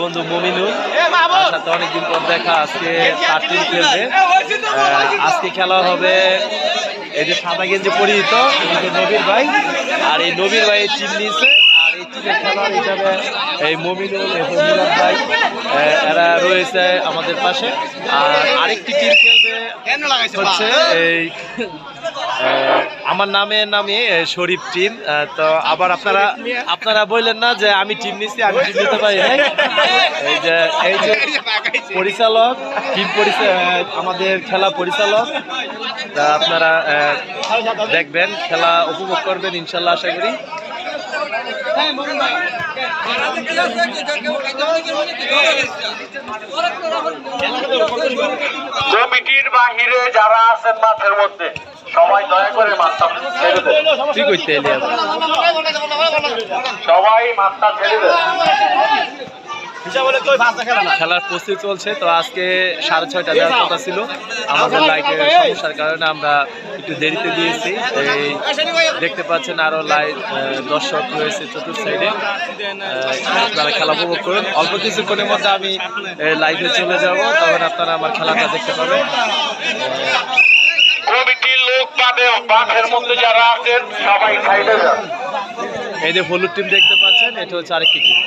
বন্ধু মমিনুল। তার সাথে অনেকদিন পর দেখা আজকে তার টিম খেলবে। আজকে খেলা হবে এই যে সাদা গেঞ্জি পরিচিত নবীর ভাই। আর এই নবীর ভাই টিম নিয়েছে। আর এই টিমের খেলোয়াড় হিসাবে এই মমিনুল এবং মিলাদ ভাই এরা রয়েছে আমাদের পাশে। আর আরেকটি টিম খেলবে হচ্ছে এই আমার নামে নামে শরীফ টিম তো আবার আপনারা আপনারা বললেন না যে আমি টিম নিচ্ছি আমি টিম নিতে পারি এই যে এই যে পরিচালক, টিম আমাদের খেলা পরিচালক, তা আপনারা দেখবেন, খেলা উপভোগ করবেন, ইনশাল্লাহ আশা করি। কমিটির বাহিরে যারা আছেন মাঠের মধ্যে সবাই দয়া করে মাঠটা ছেড়ে দেন খেলার প্রস্তুতি চলছে, তো আজকে সাড়ে ছয়টা দেওয়ার কথা ছিল। আমাদের লাইটের সমস্যার কারণে আমরা একটু দেরিতে দিয়েছি। এই দেখতে পাচ্ছেন আরও লাইট দর্শক রয়েছে চতুর্থ সাইডে আপনারা খেলা উপভোগ করুন। অল্প কিছুক্ষণের মধ্যে আমি লাইভে চলে যাব। তখন আপনারা আমার খেলাটা দেখতে পাবেন। লোক বাদে বাঘের মধ্যে যারা আছেন সবাই খাইতে যান। এই যে হলুদ টিম দেখতে পাচ্ছেন, এটা হচ্ছে আরেকটি টিম।